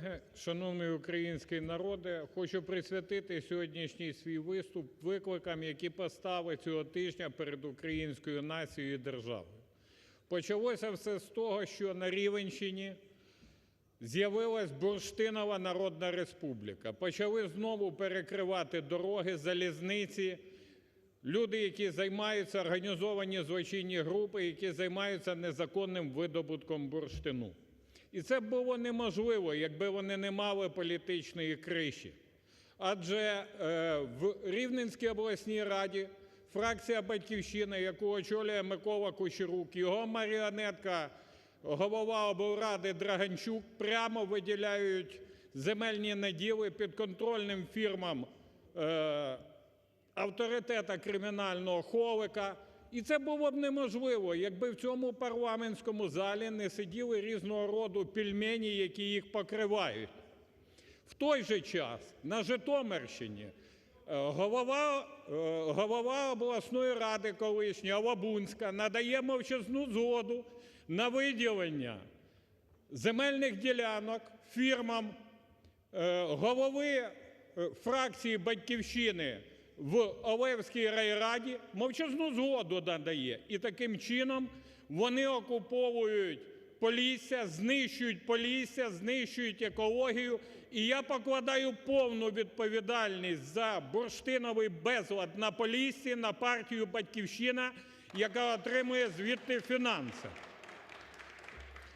колеги, шановний український народе, хочу присвятити сьогоднішній свій виступ викликам, які постали цього тижня перед українською нацією і державою. Почалося все з того, що на Рівненщині з'явилась Бурштинова Народна Республіка. Почали знову перекривати дороги, залізниці, люди, які займаються, організовані злочинні групи, які займаються незаконним видобутком бурштину. І це було неможливо, якби вони не мали політичної криші. Адже е, в Рівненській обласній раді фракція "Батьківщина", яку очолює Микола Кучерук, його маріонетка, голова облради Драганчук прямо виділяють земельні наділи підконтрольним фірмам е, авторитета кримінального Холика. І це було б неможливо, якби в цьому парламентському залі не сиділи різного роду пельмені, які їх покривають. В той же час на Житомирщині е, голова, е, голова обласної ради колишня Лабунська надає мовчазну згоду на виділення земельних ділянок фірмам е, голови фракції "Батьківщини" в Олевській райраді мовчазну згоду надає. І таким чином вони окуповують Полісся, знищують Полісся, знищують екологію. І я покладаю повну відповідальність за бурштиновий безлад на Поліссі на партію "Батьківщина", яка отримує звідти фінанси.